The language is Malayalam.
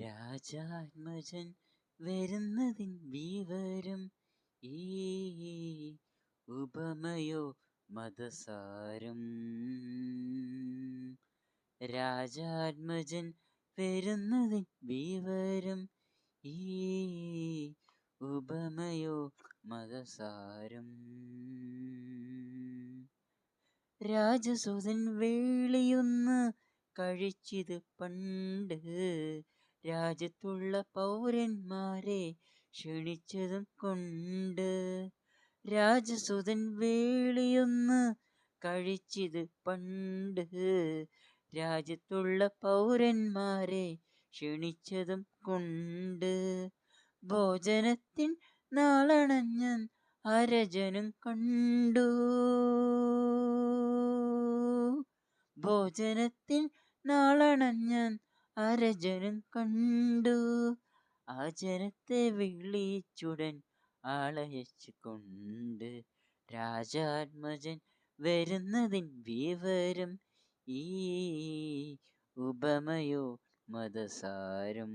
രാജാത്മജൻ വരുന്നതിൻ വിവരം ഈ ഉപമയോ മതസാരം. രാജാത്മജൻ വരുന്നതിൻ വിവരം ഈ ഉപമയോ മതസാരം. രാജസുതൻ വേളിയൊന്ന് കഴിച്ചിത് പണ്ട് രാജ്യത്തുള്ള പൗരന്മാരെ ക്ഷണിച്ചതും കൊണ്ട് രാജസുതൻ വേളിയൊന്ന് കഴിച്ചത് പണ്ട്. രാജ്യത്തുള്ള പൗരന്മാരെ ക്ഷണിച്ചതും കൊണ്ട് ഭോജനത്തിൻ നാളണഞ്ഞൻ അരജനും കണ്ടു. ഭോജനത്തിൻ നാളണഞ്ഞാൻ അരജനും കണ്ടു. ആ ജനത്തെ വിളിച്ചുടൻ ആളയച്ചു കൊണ്ട് രാജാത്മജൻ വരുന്നതിൻ വിവരം ഈ ഉപമയോ മതസാരം.